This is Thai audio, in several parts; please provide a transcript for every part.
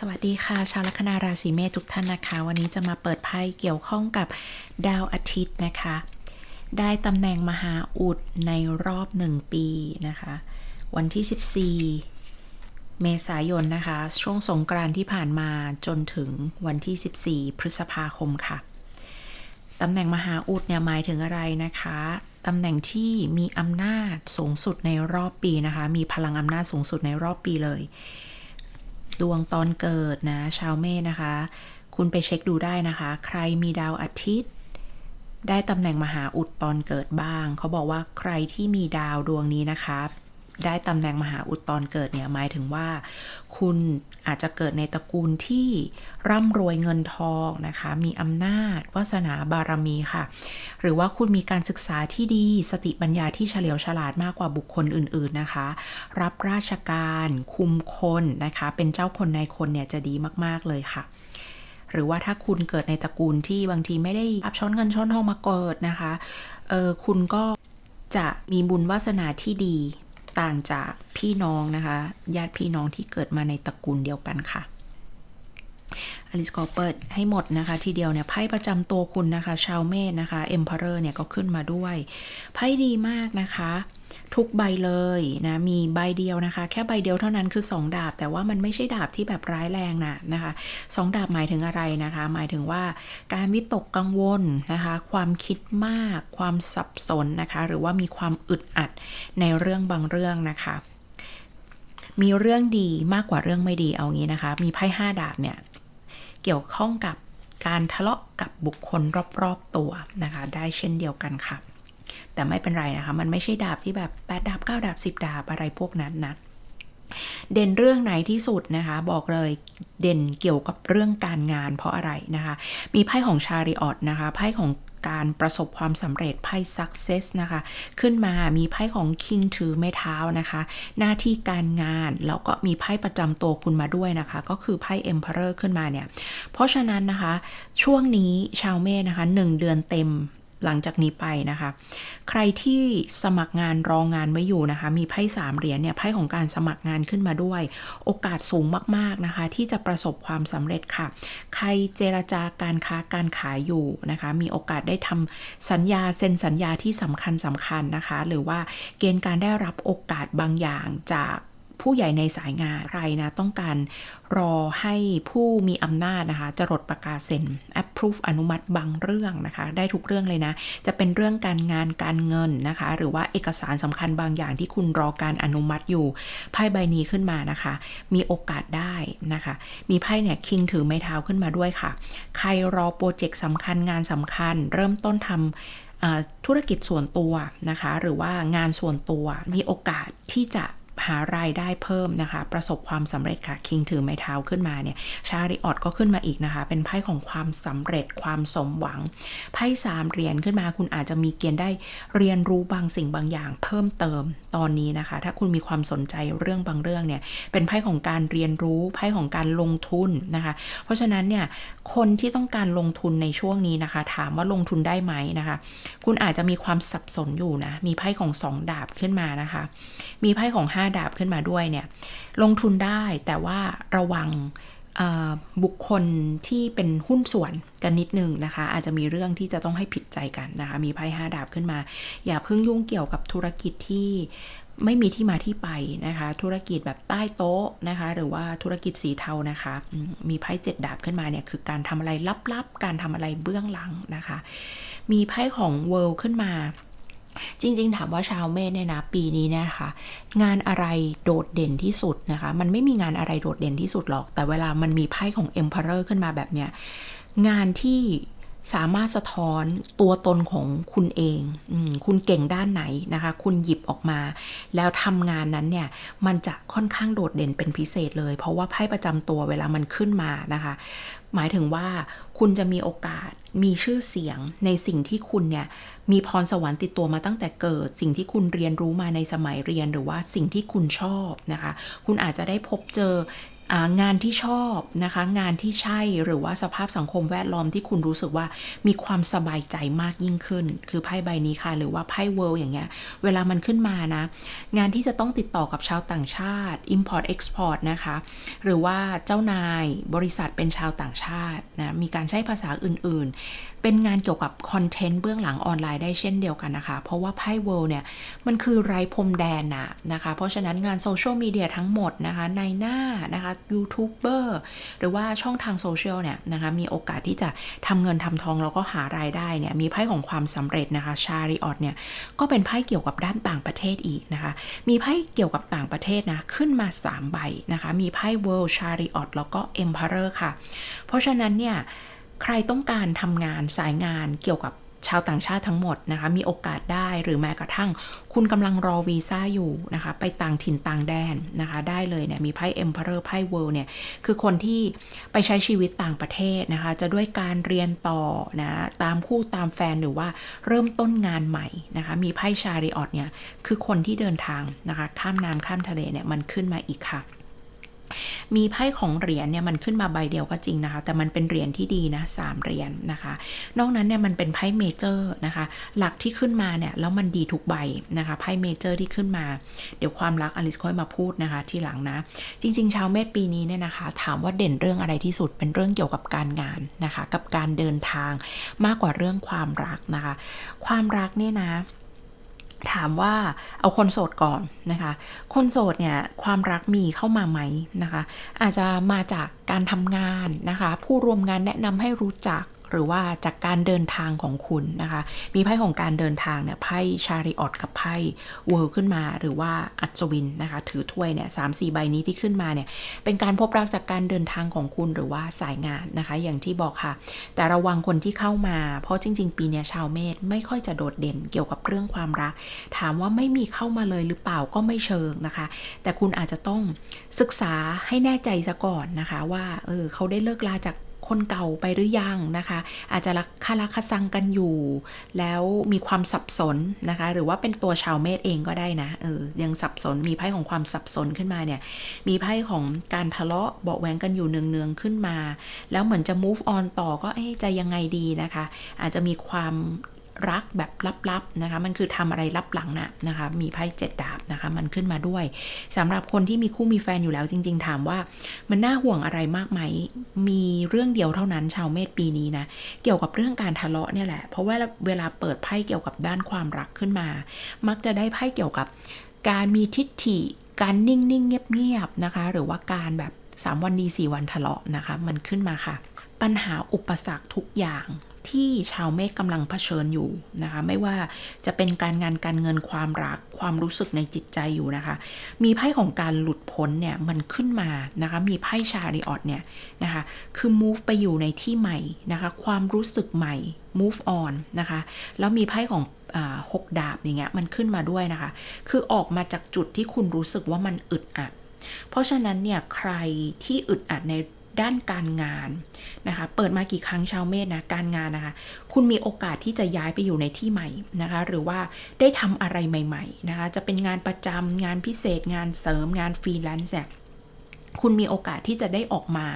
สวัสดีค่ะ ชาวลัคนาราศีเมษทุกท่านนะคะ วันนี้จะมาเปิดไพ่เกี่ยวข้องกับดาวอาทิตย์นะคะ ได้ตำแหน่งมหาอุดในรอบหนึ่งปีนะคะ วันที่ 14 เมษายนนะคะ ช่วงสงกรานที่ผ่านมาจนถึงวันที่ 14 พฤษภาคมค่ะตำแหน่งมหาอุดเนี่ยหมายถึงอะไรนะคะตำแหน่งที่มีอำนาจสูงสุดในรอบปีนะคะ มีพลังอำนาจสูงสุดในรอบปีเลย ดวงตอนเกิดนะ ชาวเมษนะคะ คุณไปเช็คดูได้นะคะ ใครมีดาวอาทิตย์ ได้ตำแหน่งมหาอุดตอนเกิดบ้าง เขาบอกว่าใครที่มีดาวดวงนี้นะคะ ได้ตำแหน่งมหาอุดตอนเกิดเนี่ยหมายถึงว่า คุณอาจจะเกิดในตระกูลที่ร่ำรวยเงินทองนะคะ มีอำนาจวาสนาบารมีค่ะ หรือว่าคุณมีการศึกษาที่ดีสติปัญญาที่เฉลียวฉลาดมากกว่าบุคคลอื่นๆนะคะ รับราชการคุมคนนะคะ เป็นเจ้าคนในคนเนี่ยจะดีมากๆเลยค่ะหรือว่าถ้าคุณเกิดในตระกูลที่บางทีไม่ได้อับช้อนเงินช้อนทองมาเกิดนะคะ เออคุณก็จะมีบุญวาสนาที่ดี ต่างจากพี่น้องนะคะ ญาติพี่น้องที่เกิดมาในตระกูลเดียวกันค่ะ อลิสก็เปิดให้หมดนะคะ ทีเดียวเนี่ยไพ่ประจำตัวคุณนะคะ ชาวเมษนะคะ Emperor เนี่ยก็ขึ้นมาด้วยไพ่ดีมากนะคะทุกใบเลยนะ มีใบเดียวนะคะ แค่ใบเดียวเท่านั้นคือ 2 ดาบ แต่ว่ามันไม่ใช่ดาบที่แบบร้ายแรงนะนะคะสองดาบหมายถึงอะไรนะคะ หมายถึงว่าการวิตกกังวลนะคะ ความคิดมาก ความสับสนนะคะ หรือว่ามีความอึดอัดในเรื่องบางเรื่องนะคะ มีเรื่องดีมากกว่าเรื่องไม่ดีเอางี้นะคะ มีไพ่ห้าดาบเนี่ย เกี่ยวข้องกับการทะเลาะกับบุคคลรอบๆตัวนะคะ ได้เช่นเดียวกันค่ะ แต่ไม่เป็นไรนะคะ มันไม่ใช่ดาบที่แบบ8ดาบ9ดาบ10 ดาบอะไรพวกนั้นนะเด่นเรื่องไหนที่สุดนะคะ บอกเลยเด่นเกี่ยวกับเรื่องการงานเพราะอะไรนะคะ มีไพ่ของชาริออตนะคะไพ่ของ การประสบความสำเร็จไพ่ success นะคะ ขึ้นมามีไพ่ของ king ถือไม้เท้านะคะ หน้าที่การงาน แล้วก็มีไพ่ประจำตัวคุณมาด้วยนะคะ ก็คือไพ่ emperor ขึ้นมาเนี่ย เพราะฉะนั้นนะคะ ช่วงนี้ชาวเมษนะคะ 1 เดือนเต็ม หลังจากนี้ไปนะคะ ใครที่สมัครงานรองงานไว้อยู่นะคะ มีไพ่สามเหรียญเนี่ยไพ่ของการสมัครงานขึ้นมาด้วย โอกาสสูงมากๆนะคะ ที่จะประสบความสำเร็จค่ะ ใครเจรจาการค้าการขายอยู่นะคะ มีโอกาสได้ทำสัญญาเซ็นสัญญาที่สำคัญสำคัญนะคะ หรือว่าเกณฑ์การได้รับโอกาสบางอย่างจาก ผู้ใหญ่ในสายงานใครนะต้องการรอให้ผู้มีอำนาจนะคะจะรดประกาศเซ็น approve อนุมัติบางเรื่องนะคะ ได้ทุกเรื่องเลยนะ จะเป็นเรื่องการงานการเงินนะคะ หรือว่าเอกสารสำคัญบางอย่างที่คุณรอการอนุมัติอยู่ไพ่ใบนี้ขึ้นมานะคะ มีโอกาสได้นะคะ มีไพ่เนี่ยคิงถือไม้เท้าขึ้นมาด้วยค่ะ ใครรอโปรเจกต์สำคัญงานสำคัญ เริ่มต้นทำธุรกิจส่วนตัวนะคะ หรือว่างานส่วนตัวมีโอกาสที่จะ หารายได้เพิ่มนะคะ ประสบความสำเร็จค่ะคิงถือไม้เท้าขึ้นมาเนี่ยชาริออตก็ขึ้นมาอีกนะคะ เป็นไพ่ของความสำเร็จความสมหวังไพ่สามเหรียญขึ้นมาคุณอาจจะมีเกณฑ์ได้เรียนรู้บางสิ่งบางอย่างเพิ่มเติมตอนนี้นะคะ ถ้าคุณมีความสนใจเรื่องบางเรื่องเนี่ยเป็นไพ่ของการเรียนรู้ไพ่ของการลงทุนนะคะ เพราะฉะนั้นเนี่ยคนที่ต้องการลงทุนในช่วงนี้นะคะ ถามว่าลงทุนได้ไหมนะคะ คุณอาจจะมีความสับสนอยู่นะมีไพ่ของสองดาบขึ้นมานะคะ มีไพ่ของห้าดาบขึ้นมาด้วยเนี่ยลงทุนได้แต่ว่าระวังบุคคลที่เป็นหุ้นส่วนกันนิดนึงนะคะ อาจจะมีเรื่องที่จะต้องให้ผิดใจกันนะคะมีไพ่ห้าดาบขึ้นมา อย่าเพิ่งยุ่งเกี่ยวกับธุรกิจที่ไม่มีที่มาที่ไปนะคะ ธุรกิจแบบใต้โต๊ะนะคะ หรือว่าธุรกิจสีเทานะคะ มีไพ่เจ็ดดาบขึ้นมาเนี่ยคือการทำอะไรลับๆ การทำอะไรเบื้องหลังนะคะ มีไพ่ของเวิลด์ขึ้นมา จริง ๆ ถามว่าชาวเมษเนี่ยนะ ปีนี้นะคะ งานอะไรโดดเด่นที่สุดนะคะ มันไม่มีงานอะไรโดดเด่นที่สุดหรอก แต่เวลามันมีไพ่ของเอ็มพาร์เรอร์ขึ้นมาแบบเนี้ยงานที่ สามารถสะท้อนตัวตนของคุณเองอคุณเก่งด้านไหนนะคะ คุณหยิบออกมา แล้วทำงานนั้นเนี่ย มันจะค่อนข้างโดดเด่นเป็นพิเศษเลย เพราะว่าไพ่ประจำตัวเวลามันขึ้นมานะคะ หมายถึงว่าคุณจะมีโอกาส มีชื่อเสียงในสิ่งที่คุณเนี่ย มีพรสวรรค์ติดตัวมาตั้งแต่เกิด สิ่งที่คุณเรียนรู้มาในสมัยเรียนหรือว่าสิ่งที่คุณชอบนะคะ คุณอาจจะได้พบเจอ งานที่ชอบนะคะ งานที่ใช่หรือว่าสภาพสังคมแวดล้อมที่คุณรู้สึกว่ามีความสบายใจมากยิ่งขึ้น คือไพ่ใบนี้ค่ะ หรือว่าไพ่เวิลด์อย่างเงี้ย เวลามันขึ้นมานะ งานที่จะต้องติดต่อกับชาวต่างชาติ Import Export นะคะ หรือว่าเจ้านายบริษัทเป็นชาวต่างชาตินะ มีการใช้ภาษาอื่นๆ เป็นงานเกี่ยวกับคอนเทนต์เบื้องหลังออนไลน์ได้เช่นเดียวกันนะคะ เพราะว่าไพ่เวิลด์เนี่ย มันคือไร้พรมแดนนะนะคะ เพราะฉะนั้นงานโซเชียลมีเดียทั้งหมดนะคะ ในหน้านะคะยูทูบเบอร์หรือว่าช่องทางโซเชียลเนี่ยนะคะ มีโอกาสที่จะทำเงินทำทองแล้วก็หารายได้เนี่ย มีไพ่ของความสำเร็จนะคะชาริออตเนี่ย ก็เป็นไพ่เกี่ยวกับด้านต่างประเทศอีกนะคะ มีไพ่เกี่ยวกับต่างประเทศนะ ขึ้นมา 3 ใบนะคะ มีไพ่ World Chariot แล้วก็ Emperor ค่ะ เพราะฉะนั้นเนี่ย ใครต้องการทำงานสายงานเกี่ยวกับชาวต่างชาติทั้งหมดนะคะ มีโอกาสได้หรือแม้กระทั่ง คุณกำลังรอวีซ่าอยู่นะคะ ไปต่างถิ่นต่างแดนนะคะ ได้เลยเนี่ยมีไพ่ Emperor ไพ่ World เนี่ย คือคนที่ไปใช้ชีวิตต่างประเทศนะคะ จะด้วยการเรียนต่อนะตามคู่ตามแฟนหรือว่าเริ่มต้นงานใหม่นะคะ มีไพ่ชาริออตเนี่ย คือคนที่เดินทางนะคะ ข้ามน้ำข้ามทะเลเนี่ยมันขึ้นมาอีกค่ะ มีไพ่ของเหรียญเนี่ยมันขึ้นมาใบเดียวก็จริงนะคะ แต่มันเป็นเหรียญที่ดีนะสามเหรียญนะคะ นอกนั้นเนี่ยมันเป็นไพ่เมเจอร์นะคะ หลักที่ขึ้นมาเนี่ยแล้วมันดีทุกใบนะคะไพ่เมเจอร์ที่ขึ้นมา เดี๋ยวความรักอลิสค่อยมาพูดนะคะ ทีหลังนะ จริง ๆ ชาวเมษปีนี้เนี่ยนะคะ ถามว่าเด่นเรื่องอะไรที่สุดเป็นเรื่องเกี่ยวกับการงานนะคะ กับการเดินทางมากกว่าเรื่องความรักนะคะ ความรักเนี่ยนะ ถามว่าเอาคนโสดก่อนนะคะ คนโสดเนี่ยความรักมีเข้ามาไหมนะคะ อาจจะมาจากการทำงานนะคะ ผู้ร่วมงานแนะนำให้รู้จัก หรือว่าจากการเดินทางของคุณนะคะ มีไพ่ของการเดินทางเนี่ยไพ่ชาริออตกับไพ่เวิร์ขึ้นมา หรือว่าอัศวินนะคะ ถือถ้วยเนี่ยสามสี่ใบนี้ที่ขึ้นมาเนี่ยเป็นการพบรักจากการเดินทางของคุณหรือว่าสายงานนะคะ อย่างที่บอกค่ะ แต่ระวังคนที่เข้ามา เพราะจริง ๆ ปีเนี้ยชาวเมษไม่ค่อยจะโดดเด่นเกี่ยวกับเรื่องความรัก ถามว่าไม่มีเข้ามาเลยหรือเปล่าก็ไม่เชิงนะคะ แต่คุณอาจจะต้องศึกษาให้แน่ใจซะก่อนนะคะ ว่าเออเขาได้เลิกลาจาก คนเก่าไปหรือยังนะคะ อาจจะรักคาราคาซังกันอยู่ แล้วมีความสับสนนะคะ หรือว่าเป็นตัวชาวเมษเองก็ได้นะเออยังสับสนมีไพ่ของความสับสนขึ้นมาเนี่ย มีไพ่ของการทะเลาะเบาะแวงกันอยู่เนืองๆขึ้นมา แล้วเหมือนจะ move on ต่อก็เอ๊ะจะยังไงดีนะคะ อาจจะมีความ รักแบบลับๆนะคะ มันคือทำอะไรลับหลังนะนะคะ มีไพ่เจ็ดดาบนะคะ มันขึ้นมาด้วยสำหรับคนที่มีคู่มีแฟนอยู่แล้วจริง ๆ ถามว่ามันน่าห่วงอะไรมากไหม มีเรื่องเดียวเท่านั้นชาวเมษปีนี้นะ เกี่ยวกับเรื่องการทะเลาะเนี่ยแหละ เพราะว่าเวลาเปิดไพ่เกี่ยวกับด้านความรักขึ้นมา มักจะได้ไพ่เกี่ยวกับ การมีทิฏฐิ การนิ่งๆเงียบๆนะคะ หรือว่าการแบบ 3 วันดี 4 วันทะเลาะนะคะ มันขึ้นมาค่ะ ปัญหาอุปสรรคทุกอย่าง ที่ชาวเมษกำลังเผชิญอยู่นะคะ ไม่ว่าจะเป็นการงานการเงินความรักความรู้สึกในจิตใจอยู่นะคะ มีไพ่ของการหลุดพ้นเนี่ยมันขึ้นมานะคะ มีไพ่ชาริออตเนี่ยนะคะ คือ move ไปอยู่ในที่ใหม่นะคะ ความรู้สึกใหม่ move on นะคะ แล้วมีไพ่ของหกดาบอย่างเงี้ยมันขึ้นมาด้วยนะคะ คือออกมาจากจุดที่คุณรู้สึกว่ามันอึดอัด เพราะฉะนั้นเนี่ยใครที่อึดอัดใน ด้านการงานนะคะ เปิดมากี่ครั้งชาวเมษนะ การงานนะคะ คุณมีโอกาสที่จะย้ายไปอยู่ในที่ใหม่นะคะ หรือว่าได้ทำอะไรใหม่ ๆ นะคะ จะเป็นงานประจำงานพิเศษ งานเสริม งานฟรีแลนซ์เนี่ยคุณมีโอกาสที่จะได้ออกมา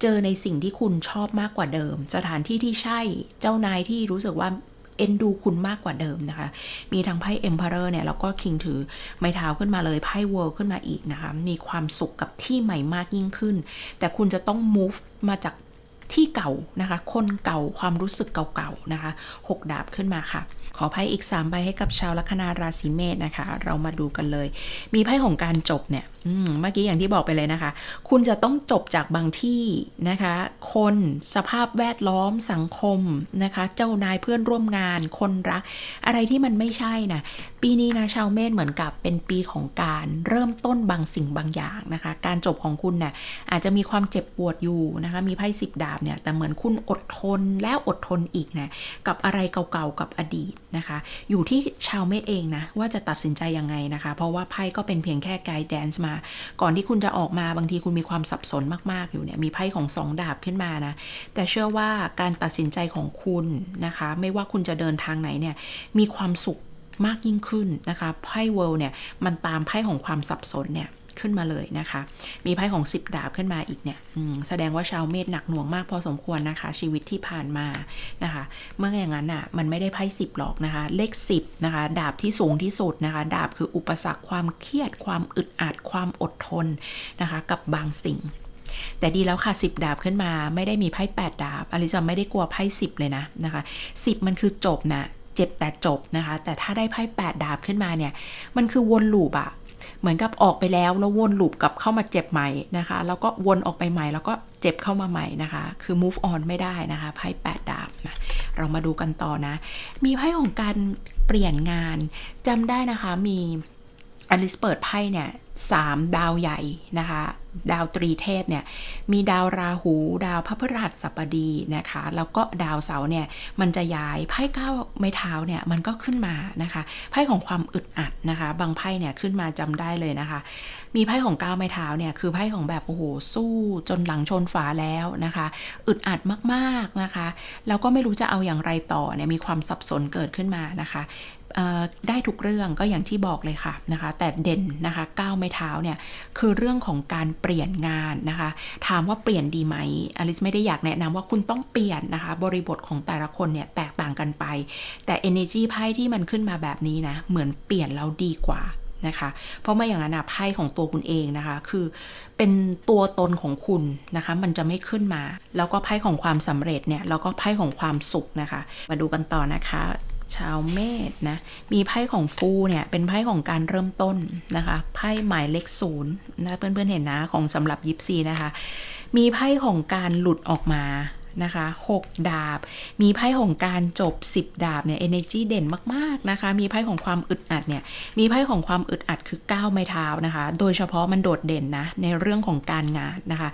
เจอในสิ่งที่คุณชอบมากกว่าเดิม สถานที่ที่ใช่เจ้านายที่รู้สึกว่า เอ็นดูคุณมากกว่าเดิมนะคะ มีทั้งไพ่ Emperor เนี่ยแล้วก็คิงถือไม้เท้าขึ้นมาเลยไพ่เวิร์ขึ้นมาอีกนะคะ มีความสุขกับที่ใหม่มากยิ่งขึ้น แต่คุณจะต้อง move มาจาก ที่เก่านะคะ คนเก่าความรู้สึกเก่าๆนะคะหกดาบขึ้นมาค่ะ ขอไพ่อีก 3 ใบให้กับชาวลัคนาราศีเมษนะคะ เรามาดูกันเลย มีไพ่ของการจบเนี่ยเมื่อกี้อย่างที่บอกไปเลยนะคะ คุณจะต้องจบจากบางที่นะคะ คนสภาพแวดล้อมสังคมนะคะ เจ้านายเพื่อนร่วมงาน คนรัก อะไรที่มันไม่ใช่นะปีนี้นะชาวเมษเหมือนกับเป็นปีของการเริ่มต้นบางสิ่งบางอย่างนะคะ การจบของคุณนะ่ะอาจจะมีความเจ็บปวดอยู่นะคะ มีไพ่สิบดาบเนี่ย แต่เหมือนคุณอดทนแล้วอดทนอีกนะ กับอะไรเก่าๆกับอดีตนะคะ อยู่ที่ชาวเมษเองนะ ว่าจะตัดสินใจยังไงนะคะ เพราะว่าไพ่ก็เป็นเพียงแค่ไกด์แดนซ์มา ก่อนที่คุณจะออกมาบางทีคุณมีความสับสนมากๆอยู่เนี่ย มีไพ่ของสองดาบขึ้นมานะ แต่เชื่อว่าการตัดสินใจของคุณนะคะ ไม่ว่าคุณจะเดินทางไหนเนี่ย มีความสุขมากยิ่งขึ้นนะคะ ไพ่เวิลด์เนี่ย มันตามไพ่ของความสับสนเนี่ย ขึ้นมาเลยนะคะ มีไพ่ของ 10 ดาบขึ้นมาอีกเนี่ยแสดงว่าชาวเมษหนักหน่วงมากพอสมควรนะคะ ชีวิตที่ผ่านมานะคะ เมื่ออย่างนั้นอะมันไม่ได้ไพ่สิบหรอกนะคะ เลข 10นะคะ ดาบที่สูงที่สุดนะคะ ดาบคืออุปสรรคความเครียด ความอึดอัดความอดทนนะคะ กับบางสิ่งแต่ดีแล้วค่ะ 10 ดาบขึ้นมาไม่ได้มีไพ่8ดาบอลิซาไม่ได้กลัวไพ่10 เลยนะนะคะ 10 มันคือจบนะเจ็บแต่จบนะคะ แต่ถ้าได้ไพ่8ดาบขึ้นมาเนี่ย มันคือวนลูปอะ เหมือนกับออกไปแล้ว แล้ววนลูปกลับเข้ามาเจ็บใหม่นะคะ แล้วก็วนออกไปใหม่แล้วก็เจ็บเข้ามาใหม่นะคะ คือ move on ไม่ได้นะคะไพ่8ดาบนะเรามาดูกันต่อนะ มีไพ่ของการเปลี่ยนงานจำได้นะคะมี อลิสเปิดไพ่เนี่ยสามดาวใหญ่นะคะ ดาวตรีเทพเนี่ยมีดาวราหู ดาวพระพฤหัสบดีนะคะ แล้วก็ดาวเสาเนี่ยมันจะย้ายไพ่เก้าไม้เท้าเนี่ยมันก็ขึ้นมานะคะไพ่ของความอึดอัดนะคะ บางไพ่เนี่ยขึ้นมาจำได้เลยนะคะ มีไพ่ของเก้าไม้เท้าเนี่ยคือไพ่ของแบบโอ้โหสู้จนหลังชนฝาแล้วนะคะ อึดอัดมากๆนะคะแล้วก็ไม่รู้จะเอาอย่างไรต่อเนี่ยมีความสับสนเกิดขึ้นมานะคะ ได้ทุกเรื่องก็อย่างที่บอกเลยค่ะนะคะ แต่เด่นนะคะก้าวไม่เท้าเนี่ยคือเรื่องของการเปลี่ยนงานนะคะ ถามว่าเปลี่ยนดีไหมอลิสไม่ได้อยากแนะนำว่าคุณต้องเปลี่ยนนะคะ บริบทของแต่ละคนเนี่ยแตกต่างกันไป แต่ energy ไพ่ที่มันขึ้นมาแบบนี้นะ เหมือนเปลี่ยนแล้วดีกว่านะคะ เพราะไม่อย่างนั้นนะไพ่ของตัวคุณเองนะคะ คือเป็นตัวตนของคุณนะคะ มันจะไม่ขึ้นมา แล้วก็ไพ่ของความสำเร็จเนี่ย แล้วก็ไพ่ของความสุขนะคะ มาดูกันต่อนะคะ ชาวเมษนะ มีไพ่ของฟูเนี่ยเป็นไพ่ของการเริ่มต้นนะคะไพ่หมายเลขศูนย์นะเพื่อนๆเห็นนะของสำหรับยิปซีนะคะ มีไพ่ของการหลุดออกมานะคะ6ดาบ มีไพ่ของการจบ 10 ดาบเนี่ย energy เด่นมากๆนะคะ มีไพ่ของความอึดอัดเนี่ย มีไพ่ของความอึดอัดคือ9ไม้เท้านะคะ โดยเฉพาะมันโดดเด่นนะในเรื่องของการงานนะคะ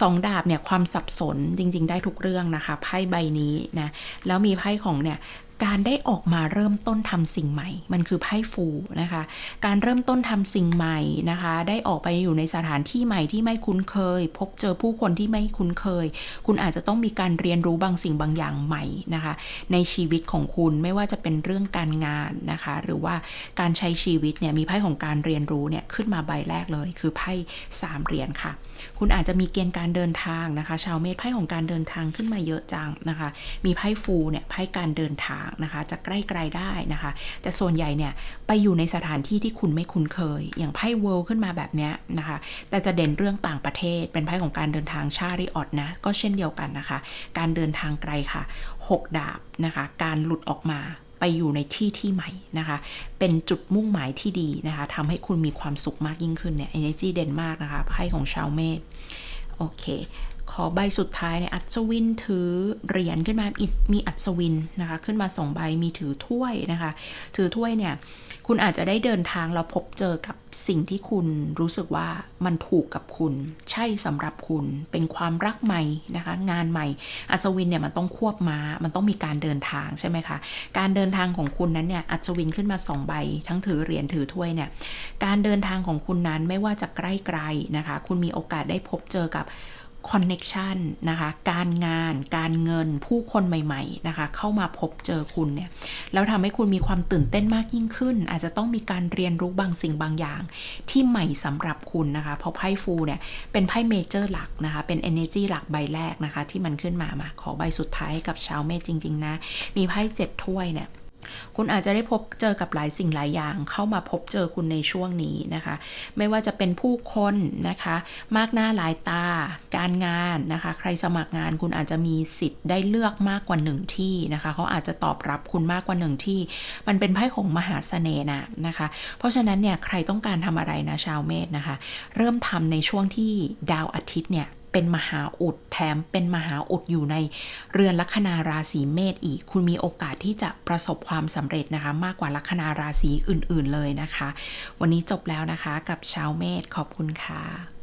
สองดาบเนี่ยความสับสนจริง ๆ ได้ทุกเรื่องนะคะไพ่ใบนี้นะ แล้วมีไพ่ของเนี่ย การได้ออกมาเริ่มต้นทำสิ่งใหม่ มันคือไพ่ฟูนะคะ การเริ่มต้นทำสิ่งใหม่นะคะ ได้ออกไปอยู่ในสถานที่ใหม่ที่ไม่คุ้นเคย พบเจอผู้คนที่ไม่คุ้นเคย คุณอาจจะต้องมีการเรียนรู้บางสิ่งบางอย่างใหม่นะคะ ในชีวิตของคุณไม่ว่าจะเป็นเรื่องการงานนะคะ หรือว่าการใช้ชีวิตเนี่ยมีไพ่ของการเรียนรู้เนี่ยขึ้นมาใบแรกเลย คือไพ่สามเหรียญค่ะ คุณอาจจะมีเกณฑ์การเดินทางนะคะ ชาวเมษไพ่ของการเดินทางขึ้นมาเยอะจังนะคะ มีไพ่ฟูเนี่ยไพ่การเดินทางนะคะ จะใกล้ไกลได้นะคะ แต่ส่วนใหญ่เนี่ยไปอยู่ในสถานที่ที่คุณไม่คุ้นเคย อย่างไพ่เวิลด์ขึ้นมาแบบนี้นะคะ แต่จะเด่นเรื่องต่างประเทศ เป็นไพ่ของการเดินทางชาริออตนะ ก็เช่นเดียวกันนะคะ การเดินทางไกลค่ะ 6 ดาบนะคะ การหลุดออกมาไปอยู่ในที่ที่ใหม่นะคะ เป็นจุดมุ่งหมายที่ดีนะคะทำให้คุณมีความสุขมากยิ่งขึ้นเนี่ย energy เด่นมากนะคะ ไพ่ของชาวเมษโอเค ขอใบสุดท้ายเนี่ยอัศวินถือเหรียญขึ้นมามีอัศวินนะคะ ขึ้นมาสองใบมีถือถ้วยนะคะ ถือถ้วยเนี่ยคุณอาจจะได้เดินทางเราพบเจอกับสิ่งที่คุณรู้สึกว่ามันถูกกับคุณ ใช่สำหรับคุณเป็นความรักใหม่นะคะ งานใหม่ อัศวินเนี่ยมันต้องควบม้ามันต้องมีการเดินทางใช่ไหมคะ การเดินทางของคุณนั้นเนี่ยอัศวินขึ้นมาสองใบ ทั้งถือเหรียญถือถ้วยเนี่ยการเดินทางของคุณนั้นไม่ว่าจะใกล้ไกลนะคะ คุณมีโอกาสได้พบเจอกับ คอนเน็ชันนะคะ การงาน การเงิน ผู้คนใหม่ ๆ นะคะ เข้ามาพบเจอคุณเนี่ย แล้วทำให้คุณมีความตื่นเต้นมากยิ่งขึ้น อาจจะต้องมีการเรียนรู้บางสิ่งบางอย่าง ที่ใหม่สำหรับคุณนะคะ เพราะไพ่ฟูเนี่ย เป็นไพ่เมเจอร์หลักนะคะ เป็น energy หลักใบแรกนะคะ ที่มันขึ้นมา มา ขอใบสุดท้ายกับชาวเมษจริง ๆ นะ มีไพ่เจ็ดถ้วยเนี่ย คุณอาจจะได้พบเจอกับหลายสิ่งหลายอย่าง เข้ามาพบเจอคุณในช่วงนี้นะคะ ไม่ว่าจะเป็นผู้คนนะคะ มากหน้าหลายตา การงานนะคะ ใครสมัครงานคุณอาจจะมีสิทธิ์ได้เลือกมากกว่าหนึ่งที่นะคะเขาอาจจะตอบรับคุณมากกว่าหนึ่งที่ มันเป็นไพ่ของมหาเสน่ห์นะนะคะ เพราะฉะนั้นเนี่ยใครต้องการทำอะไรนะชาวเมษนะคะ เริ่มทำในช่วงที่ดาวอาทิตย์เนี่ย เป็นมหาอุดแถมเป็นมหาอุดอยู่ในเรือนลัคนาราศีเมษอีก คุณมีโอกาสที่จะประสบความสำเร็จนะคะ มากกว่าลัคนาราศีอื่นๆเลยนะคะ วันนี้จบแล้วนะคะกับชาวเมษขอบคุณค่ะ